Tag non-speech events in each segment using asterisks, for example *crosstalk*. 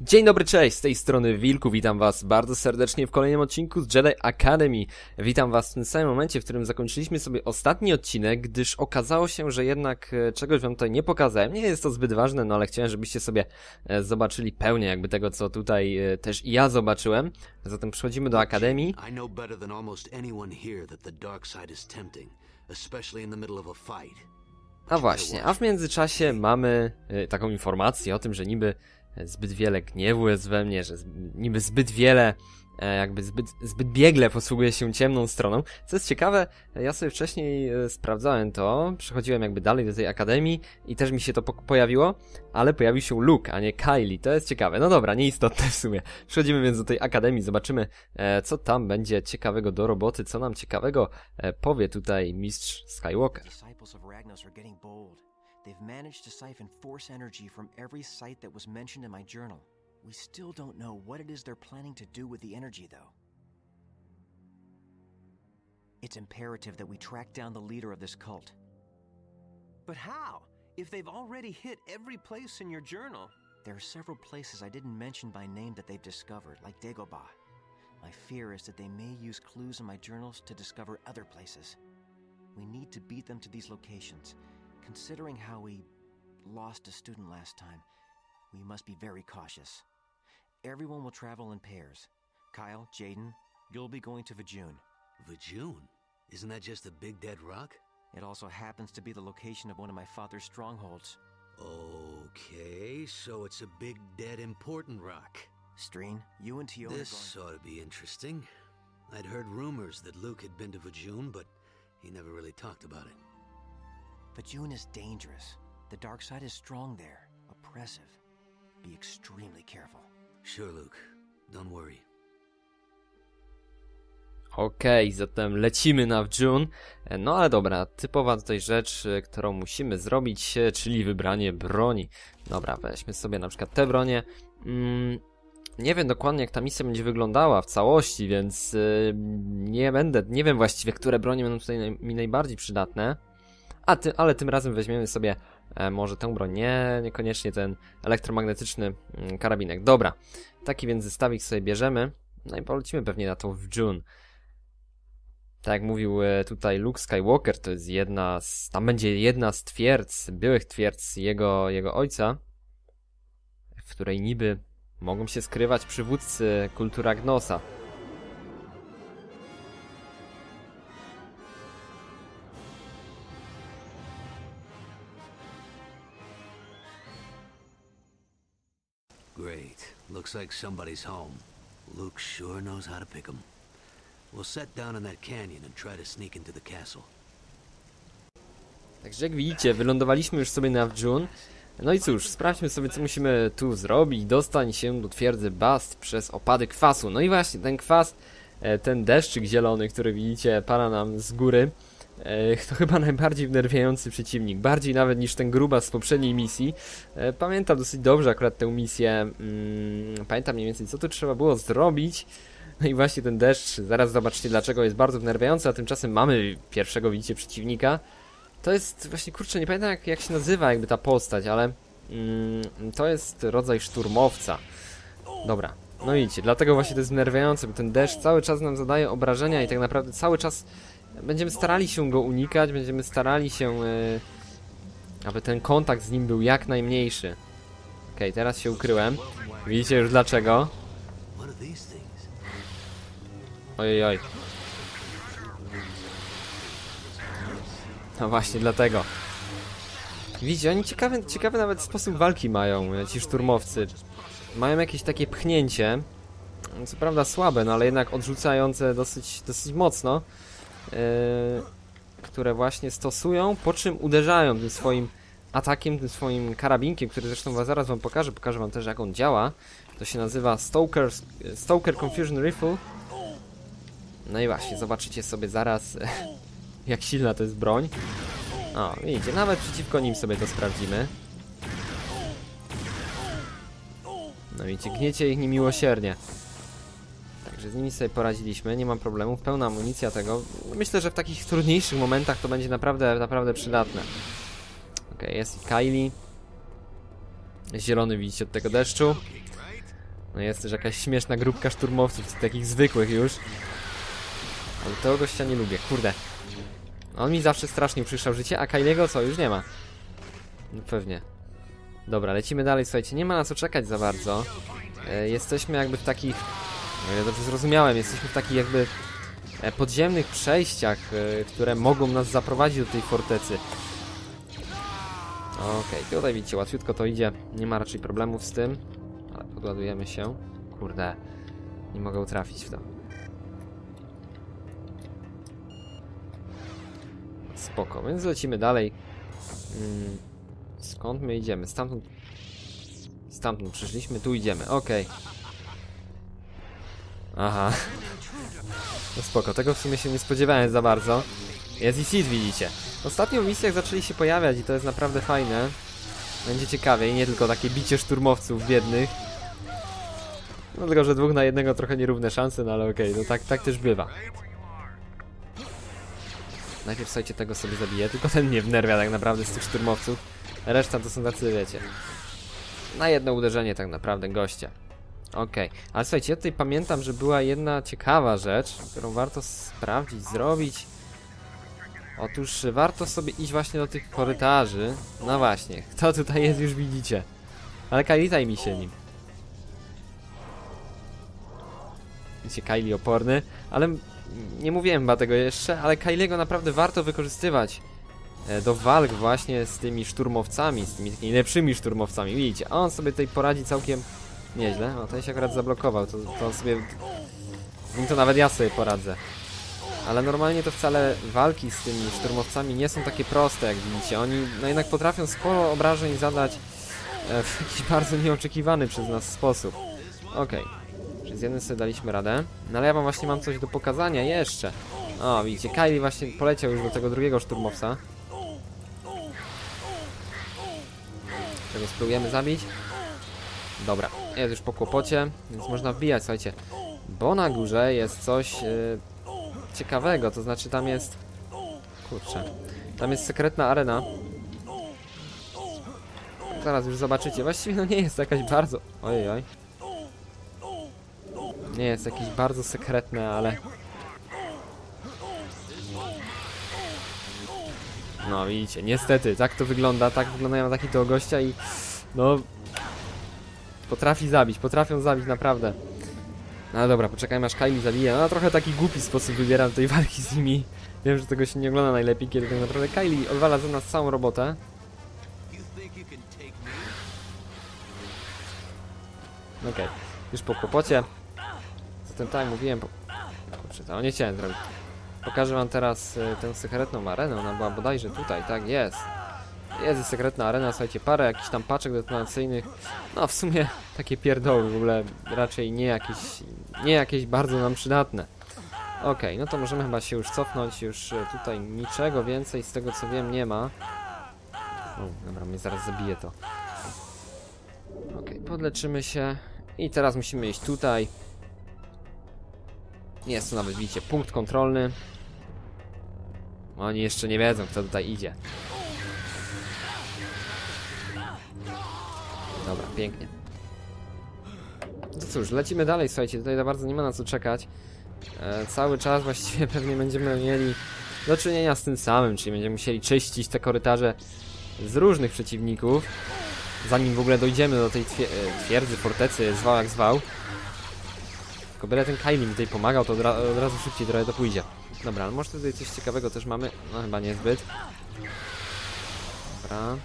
Dzień dobry, cześć, z tej strony Wilku, witam was bardzo serdecznie w kolejnym odcinku z Jedi Academy. Witam was w tym samym momencie, w którym zakończyliśmy sobie ostatni odcinek, gdyż okazało się, że jednak e, czegoś wam tutaj nie pokazałem. Nie jest to zbyt ważne, no ale chciałem, żebyście sobie e, zobaczyli pełnię jakby tego, co tutaj e, też i ja zobaczyłem. Zatem przechodzimy do Akademii. I know better than almost anyone here that the dark side is tempting, especially in the middle of a fight. A właśnie, a w międzyczasie mamy taką informację o tym, że niby zbyt wiele gniewu jest we mnie, że niby zbyt wiele, e, jakby zbyt, zbyt biegle posługuje się ciemną stroną. Co jest ciekawe, ja sobie wcześniej e, sprawdzałem to, przechodziłem jakby dalej do tej akademii i też mi się to po pojawiło, ale pojawił się Luke, a nie Kylie. To jest ciekawe. No dobra, nieistotne w sumie. Przechodzimy więc do tej akademii, zobaczymy, e, co tam będzie ciekawego do roboty, co nam ciekawego powie tutaj mistrz Skywalker. They've managed to siphon force energy from every site that was mentioned in my journal. We still don't know what it is they're planning to do with the energy, though. It's imperative that we track down the leader of this cult. But how? If they've already hit every place in your journal. There are several places I didn't mention by name that they've discovered, like Dagobah. My fear is that they may use clues in my journals to discover other places. We need to beat them to these locations. Considering how we lost a student last time, we must be very cautious. Everyone will travel in pairs. Kyle, Jaden, you'll be going to Vajun. Vajun? Isn't that just a big dead rock? It also happens to be the location of one of my father's strongholds. Okay, so it's a big dead important rock. Streen, you and Tio This ought to be interesting. I'd heard rumors that Luke had been to Vajun, but he never really talked about it. Vajun is dangerous. The dark side is strong there, oppressive. Be extremely careful. Sure, Luke. Don't worry. Okej, zatem lecimy na June. No ale dobra, typowa tutaj rzecz, e, którą musimy zrobić, e, czyli wybranie broni. Dobra, weźmy sobie na przykład te bronie. Mm, nie wiem dokładnie jak ta misja będzie wyglądała w całości, więc y, nie będę, nie wiem właściwie, które bronie będą tutaj naj, mi najbardziej przydatne. A ty, ale tym razem weźmiemy sobie e, może tę broń, nie, niekoniecznie ten elektromagnetyczny mm, karabinek. Dobra, taki więc zestawik sobie bierzemy. No i polecimy pewnie na to w June. Tak jak mówił e, tutaj Luke Skywalker, to jest jedna z, tam będzie jedna z twierdz, byłych twierdz jego, jego ojca, w której niby mogą się skrywać przywódcy kultury Great. Looks like somebody's home. Luke sure knows how to pick. We'll set down in that canyon and try to sneak into the castle. Także jak widzicie, wylądowaliśmy już sobie na June. No i cóż, sprawdźmy sobie, co musimy tu zrobić. Dostań się do twierdzy Bast przez opady kwasu. No i właśnie, ten kwas, e, ten deszczyk zielony, który widzicie, pada nam z góry, to chyba najbardziej wnerwiający przeciwnik. Bardziej nawet niż ten grubas z poprzedniej misji. E, Pamiętam dosyć dobrze akurat tę misję. Mm, pamiętam mniej więcej, co tu trzeba było zrobić. No i właśnie ten deszcz, zaraz zobaczcie dlaczego jest bardzo wnerwiający, a tymczasem mamy pierwszego, widzicie, przeciwnika. To jest właśnie, kurczę, nie pamiętam jak, jak się nazywa jakby ta postać, ale mm, to jest rodzaj szturmowca. Dobra, no widzicie, dlatego właśnie to jest wnerwiające, bo ten deszcz cały czas nam zadaje obrażenia i tak naprawdę cały czas będziemy starali się go unikać, będziemy starali się, e, aby ten kontakt z nim był jak najmniejszy. Okej, teraz się ukryłem. Widzicie już dlaczego? Ojej, oj. No właśnie, dlatego. Widzicie, oni ciekawy, ciekawy nawet sposób walki mają, e, ci szturmowcy. Mają jakieś takie pchnięcie, co prawda słabe, no ale jednak odrzucające dosyć, dosyć mocno, które właśnie stosują, po czym uderzają tym swoim atakiem, tym swoim karabinkiem, który zresztą zaraz wam pokażę, pokażę wam też jak on działa. To się nazywa Stoker, Stoker Confusion Rifle. No i właśnie, zobaczycie sobie zaraz, *laughs* jak silna to jest broń. O, widzicie, nawet przeciwko nim sobie to sprawdzimy. No widzicie, gniecie ich niemiłosiernie. Także z nimi sobie poradziliśmy, nie mam problemów, pełna amunicja tego. Myślę, że w takich trudniejszych momentach to będzie naprawdę, naprawdę przydatne. Okej, jest i Kylie. Zielony widzicie od tego deszczu. No jest też jakaś śmieszna grupka szturmowców, takich zwykłych już. Ale tego gościa nie lubię, kurde. On mi zawsze strasznie uprzyszczał życie, a Kailiego co, już nie ma. No pewnie. Dobra, lecimy dalej, słuchajcie, nie ma na co czekać za bardzo. E, jesteśmy jakby w takich... No ja dobrze zrozumiałem, jesteśmy w takich jakby e, podziemnych przejściach, e, które mogą nas zaprowadzić do tej fortecy. Okej, tutaj widzicie, łatwiutko to idzie, nie ma raczej problemów z tym. Ale podładujemy się. Kurde, nie mogę trafić w to. Spoko, więc lecimy dalej. Mm, skąd my idziemy? Stamtąd... Stamtąd przyszliśmy, tu idziemy, okej. Aha. No spoko, tego w sumie się nie spodziewałem za bardzo. Jest i Seed, widzicie. Ostatnio w misjach zaczęli się pojawiać i to jest naprawdę fajne. Będzie ciekawie i nie tylko takie bicie szturmowców biednych. No tylko, że dwóch na jednego trochę nierówne szanse, no ale okej, no tak, tak też bywa. Najpierw słuchajcie, tego sobie zabiję, tylko ten mnie wnerwia tak naprawdę z tych szturmowców. Reszta to są tacy, wiecie, na jedno uderzenie tak naprawdę gościa. Okej, ale słuchajcie, ja tutaj pamiętam, że była jedna ciekawa rzecz, którą warto sprawdzić, zrobić. Otóż warto sobie iść właśnie do tych korytarzy. No właśnie, *laughs* kto tutaj jest już widzicie. Ale kalitaj mi się nim. Widzicie, Kylie oporny, ale nie mówiłem chyba tego jeszcze, ale Kyliego naprawdę warto wykorzystywać e, do walk właśnie z tymi szturmowcami, z tymi takimi lepszymi szturmowcami. Widzicie, a on sobie tutaj poradzi całkiem nieźle. O, ten się akurat zablokował, to, to sobie... Z nim to nawet ja sobie poradzę. Ale normalnie to wcale walki z tymi szturmowcami nie są takie proste, jak widzicie. Oni no jednak potrafią sporo obrażeń zadać e, w jakiś *laughs* bardzo nieoczekiwany przez nas sposób. Okej. Czyli z jednym sobie daliśmy radę. No ale ja wam właśnie mam coś do pokazania jeszcze. O, widzicie, Kylie właśnie poleciał już do tego drugiego szturmowca. Czego spróbujemy zabić. Dobra, jest już po kłopocie, więc można wbijać, słuchajcie. Bo na górze jest coś yy, ciekawego, to znaczy tam jest... Kurczę. Tam jest sekretna arena. Zaraz już zobaczycie. Właściwie no nie jest to jakaś bardzo... Ojej, oj. Nie jest jakieś bardzo sekretne, ale... No widzicie, niestety, tak to wygląda, tak wyglądają ataki tego gościa i... No... Potrafi zabić, potrafią zabić naprawdę. No dobra, poczekajmy aż Kylie zabije. No trochę taki głupi sposób wybieram tej *laughs* walki z nimi. Wiem, że tego się nie ogląda najlepiej, kiedy tak naprawdę Kylie odwala za nas całą robotę. Okej, już po kłopocie. Zatem tak mówiłem, po... Kurczę, to nie chciałem zrobić. Pokażę wam teraz y, tę sekretną arenę, ona była bodajże tutaj, tak jest. Jest sekretna arena, słuchajcie, parę jakichś tam paczek detonacyjnych. No w sumie takie pierdoły, w ogóle raczej nie jakieś, nie jakieś bardzo nam przydatne. Okej, no to możemy chyba się już cofnąć, już y, tutaj niczego więcej z tego co wiem nie ma. O, dobra, mnie zaraz zabije to. Okej, podleczymy się. I teraz musimy iść tutaj. Jest tu nawet, widzicie, punkt kontrolny. Oni jeszcze nie wiedzą, kto tutaj idzie. Dobra, pięknie. No cóż, lecimy dalej, słuchajcie, tutaj za bardzo nie ma na co czekać. E, cały czas właściwie *laughs* pewnie będziemy mieli do czynienia z tym samym, czyli będziemy musieli czyścić te korytarze z różnych przeciwników. Zanim w ogóle dojdziemy do tej e, twierdzy, fortecy, zwał jak zwał. Tylko byle ten Kylie mi tutaj pomagał, to od, ra od razu szybciej trochę to pójdzie. Dobra, ale może tutaj coś ciekawego też mamy? No chyba niezbyt. Dobra.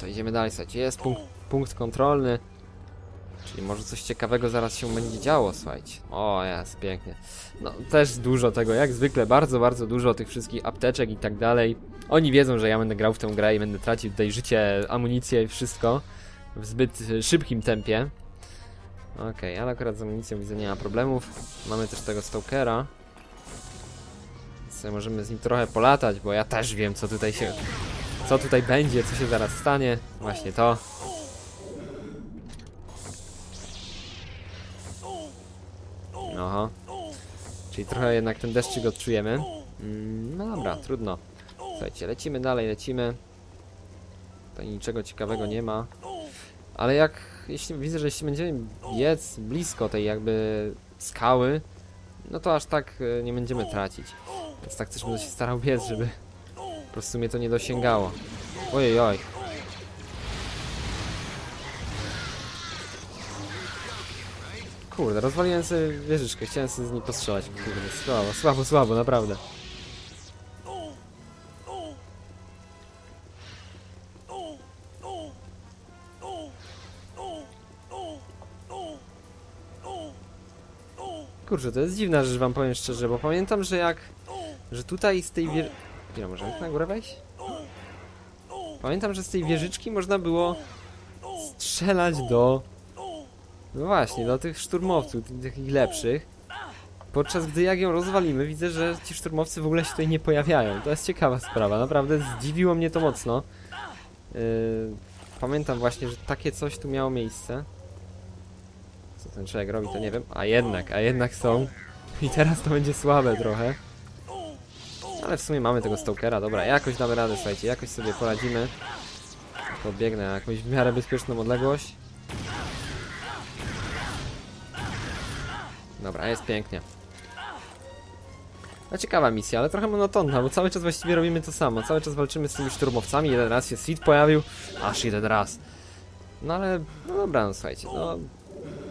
To idziemy dalej, słuchajcie, jest punkt, punkt kontrolny. Czyli może coś ciekawego zaraz się będzie działo, słuchajcie. O, jest, pięknie. No, też dużo tego, jak zwykle, bardzo, bardzo dużo tych wszystkich apteczek i tak dalej. Oni wiedzą, że ja będę grał w tę grę i będę tracił tutaj życie, amunicję i wszystko w zbyt y, szybkim tempie. Okej, ale akurat z amunicją widzę nie ma problemów. Mamy też tego Stalkera. Więc możemy z nim trochę polatać, bo ja też wiem, co tutaj się... Co tutaj będzie, co się zaraz stanie. Właśnie to. Aha. Czyli trochę jednak ten deszczyk odczujemy. Mm, no dobra, trudno. Słuchajcie, lecimy dalej, lecimy. Tutaj niczego ciekawego nie ma. Ale jak, jeśli widzę, że jeśli będziemy biec blisko tej jakby skały, no to aż tak e, nie będziemy tracić. Więc tak też będę się starał biec, żeby prostu mnie to nie dosięgało. Ojej, oj. Kurde, rozwaliłem sobie wieżyczkę, chciałem sobie z niej postrzelać. Kurde, słabo, słabo, słabo, naprawdę. Kurczę, to jest dziwna rzecz, wam powiem szczerze, bo pamiętam, że jak... Że tutaj z tej wież... Ile, możemy na górę wejść? Pamiętam, że z tej wieżyczki można było strzelać do... No właśnie, do tych szturmowców, takich lepszych. Podczas gdy jak ją rozwalimy, widzę, że ci szturmowcy w ogóle się tutaj nie pojawiają. To jest ciekawa sprawa, naprawdę zdziwiło mnie to mocno. Yy, pamiętam właśnie, że takie coś tu miało miejsce. Co ten człowiek robi, to nie wiem. A jednak, a jednak są. I teraz to będzie słabe trochę. Ale w sumie mamy tego Stokera, dobra, jakoś damy radę, słuchajcie, jakoś sobie poradzimy. Podbiegnę na jakąś w miarę bezpieczną odległość. Dobra, jest pięknie. No ciekawa misja, ale trochę monotonna, bo cały czas właściwie robimy to samo. Cały czas walczymy z tymi szturmowcami, jeden raz się Seed pojawił, aż jeden raz. No ale, no dobra, no słuchajcie, no...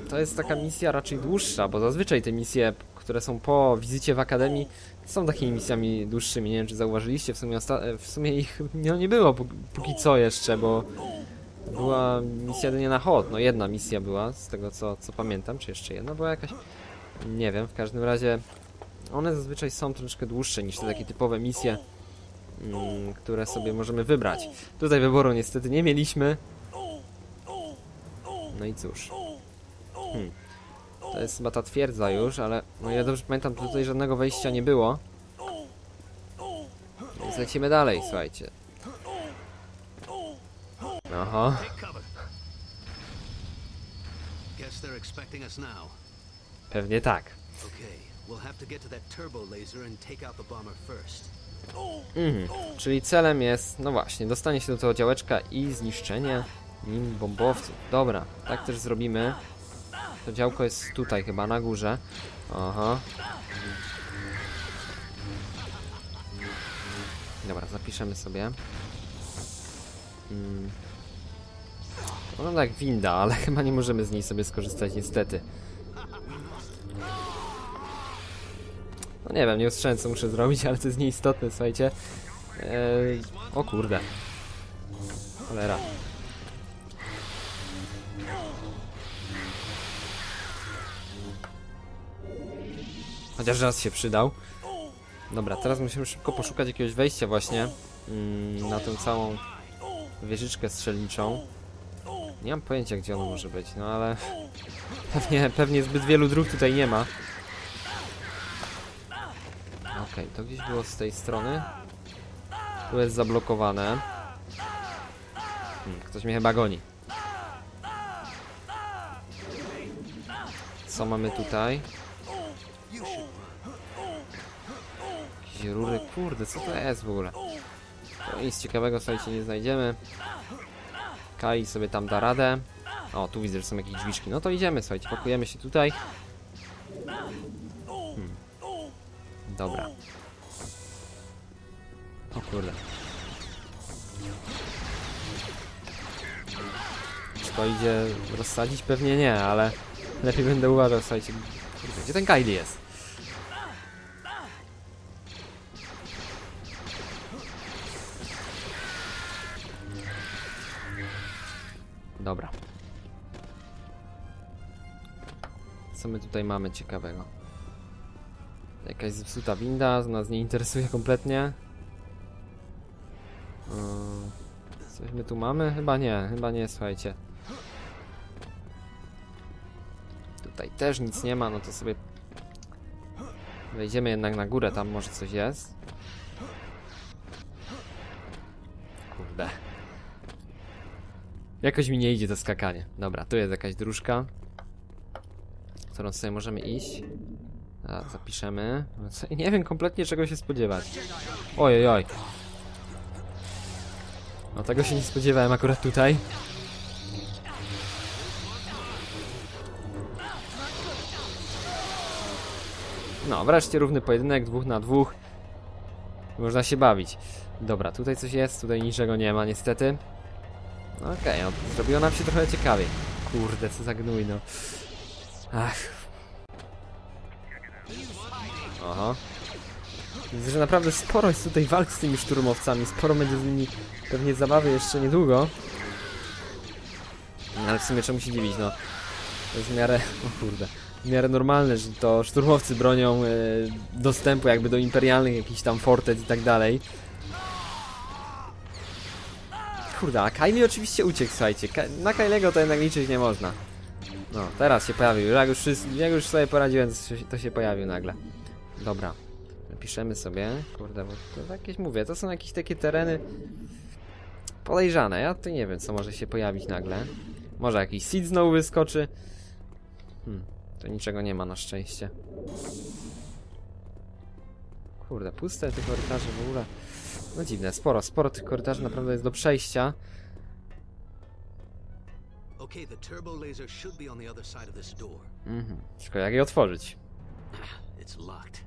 To jest taka misja raczej dłuższa, bo zazwyczaj te misje, które są po wizycie w Akademii, są takimi misjami dłuższymi. Nie wiem, czy zauważyliście, w sumie, w sumie ich no, nie było pó- póki co jeszcze, bo była misja jedynie na chod. No jedna misja była, z tego co, co pamiętam, czy jeszcze jedna była jakaś? Nie wiem, w każdym razie one zazwyczaj są troszeczkę dłuższe niż te takie typowe misje, mm, które sobie możemy wybrać. Tutaj wyboru niestety nie mieliśmy. No i cóż. Hmm. To jest chyba ta twierdza już, ale no ja dobrze pamiętam, to tutaj żadnego wejścia nie było. Więc lecimy dalej, słuchajcie. Aha. Pewnie tak. Mhm. Czyli celem jest, no właśnie, dostanie się do tego działeczka i zniszczenie nim bombowców. Dobra, tak też zrobimy. To działko jest tutaj chyba, na górze. Aha. Dobra, zapiszemy sobie. Mm. Wygląda jak winda, ale *laughs* chyba nie możemy z niej sobie skorzystać niestety. No nie wiem, nie co muszę zrobić, ale to jest nieistotne, słuchajcie. Eee, o kurde. Cholera. Chociaż raz się przydał. Dobra, teraz musimy szybko poszukać jakiegoś wejścia właśnie mm, na tę całą wieżyczkę strzelniczą. Nie mam pojęcia gdzie ono może być, no ale *laughs* pewnie, pewnie zbyt wielu dróg tutaj nie ma. Okej, to gdzieś było z tej strony. Tu jest zablokowane. Hmm, ktoś mnie chyba goni. Co mamy tutaj? Jakieś rury, kurde, co to jest w ogóle? To nic ciekawego, słuchajcie, nie znajdziemy. Kai sobie tam da radę. O, tu widzę, że są jakieś drzwiczki. No to idziemy, słuchajcie, pakujemy się tutaj. Hmm. Dobra. O kurde. Czy to idzie rozsadzić? Pewnie nie, ale lepiej będę uważał, słuchajcie. Gdzie ten Kylie jest? Dobra. Co my tutaj mamy ciekawego? Jakaś zepsuta winda, nas nie interesuje kompletnie. Coś my tu mamy? Chyba nie, chyba nie, słuchajcie. Tutaj też nic nie ma, no to sobie wejdziemy jednak na górę, tam może coś jest. Jakoś mi nie idzie to skakanie. Dobra, tu jest jakaś dróżka, którą sobie możemy iść. A, zapiszemy. No co- Nie wiem kompletnie czego się spodziewać. Ojej, oj. No tego się nie spodziewałem akurat tutaj. No, wreszcie równy pojedynek, dwóch na dwóch. Można się bawić. Dobra, tutaj coś jest, tutaj niczego nie ma niestety. Okej, no, zrobiło nam się trochę ciekawiej. Kurde, co za gnój, no. Ach. Oho. Widzę, że naprawdę sporo jest tutaj walk z tymi szturmowcami. Sporo będzie z nimi pewnie zabawy jeszcze niedługo. No, Ale w sumie czemu się dziwić, no. To jest w miarę... O kurde. W miarę normalne, że to szturmowcy bronią e, dostępu jakby do imperialnych jakichś tam fortec i tak dalej. Kurde, a Kylie oczywiście uciekł, słuchajcie. Ka na Kylego to jednak liczyć nie można. No, teraz się pojawił. Jak już, jak już sobie poradziłem, to się, pojawił nagle. Dobra. Napiszemy sobie. Kurde, bo to jakieś mówię, to są jakieś takie tereny podejrzane. Ja to nie wiem, co może się pojawić nagle. Może jakiś seed znowu wyskoczy. Hmm, to niczego nie ma na szczęście. Kurde, puste te korytarze w ogóle. No dziwne, sporo, sporo tych korytarzy naprawdę jest do przejścia. Okay, the turbo laser should be on the other side of this door. Mhm. Tylko jak je otworzyć? *clears throat* It's locked.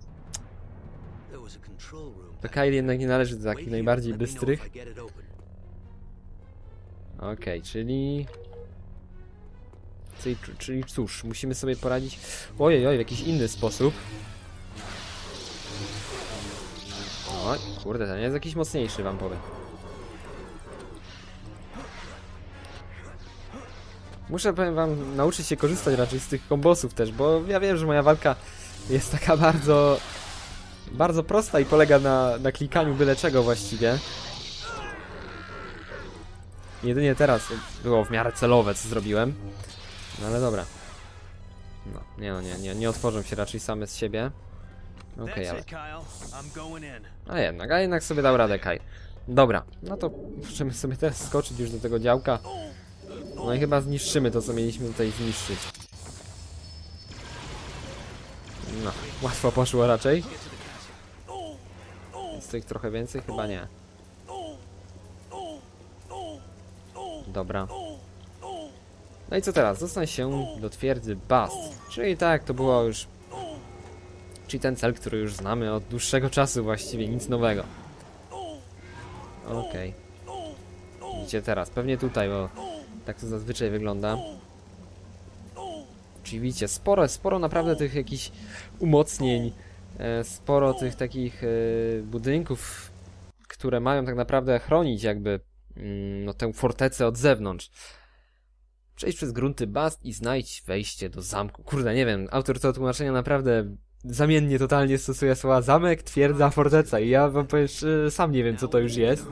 There was a control room. To Kyle jednak nie należy do takich najbardziej bystrych. Okej, czyli... czyli... Czyli cóż, musimy sobie poradzić... Ojej, oj, w jakiś inny sposób. Oj, kurde, ten jest jakiś mocniejszy, wam powiem. Muszę, powiem wam, nauczyć się korzystać raczej z tych kombosów też, bo ja wiem, że moja walka jest taka *laughs* bardzo... Bardzo prosta i polega na, na klikaniu byle czego właściwie. Jedynie teraz było w miarę celowe, co zrobiłem. No ale dobra. No, nie no, nie, nie, nie otworzą się raczej same z siebie. Okej, That's ale... Kyle. A jednak, a jednak sobie dał radę Kai. Dobra, no to możemy sobie teraz skoczyć już do tego działka. No i chyba zniszczymy to, co mieliśmy tutaj zniszczyć. No, łatwo poszło raczej. Jest tych trochę więcej? Chyba nie. Dobra. No i co teraz? Dostań się do twierdzy Bast. Czyli tak, to było już... Czyli ten cel, który już znamy od dłuższego czasu właściwie, nic nowego. Okej. Gdzie teraz? Pewnie tutaj, bo tak to zazwyczaj wygląda. Czyli widzicie, sporo, sporo naprawdę tych jakichś umocnień, e, sporo tych takich e, budynków, które mają tak naprawdę chronić jakby mm, no, tę fortecę od zewnątrz. Przejdź przez grunty Bast i znajdź wejście do zamku. Kurde, nie wiem, autor tego tłumaczenia naprawdę zamiennie totalnie stosuje słowa zamek, twierdza, forteca i ja wam powiem, sam nie wiem co to już jest.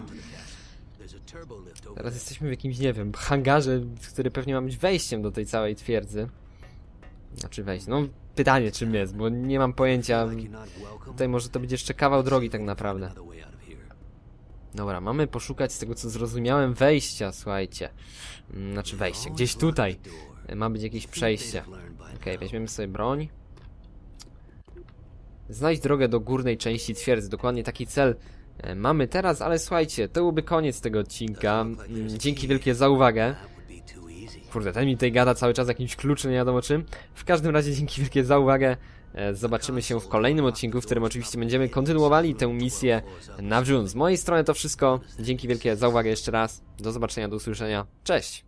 Teraz jesteśmy w jakimś, nie wiem, hangarze, który pewnie ma być wejściem do tej całej twierdzy. Znaczy wejść, no pytanie czym jest, bo nie mam pojęcia. Tutaj może to będzie jeszcze kawał drogi tak naprawdę. Dobra, mamy poszukać z tego co zrozumiałem wejścia, słuchajcie. Mm, Znaczy wejście, gdzieś tutaj ma być jakieś przejście. Okej, weźmiemy sobie broń. Znajdź drogę do górnej części twierdzy. Dokładnie taki cel e, mamy teraz, ale słuchajcie, to byłby koniec tego odcinka. Mm, Dzięki wielkie za uwagę. Kurde, ten mi tutaj gada cały czas jakimś kluczem, nie wiadomo czym. W każdym razie dzięki wielkie za uwagę. E, Zobaczymy się w kolejnym odcinku, w którym oczywiście będziemy kontynuowali tę misję na June. Z mojej strony to wszystko. Dzięki wielkie za uwagę jeszcze raz. Do zobaczenia, do usłyszenia. Cześć!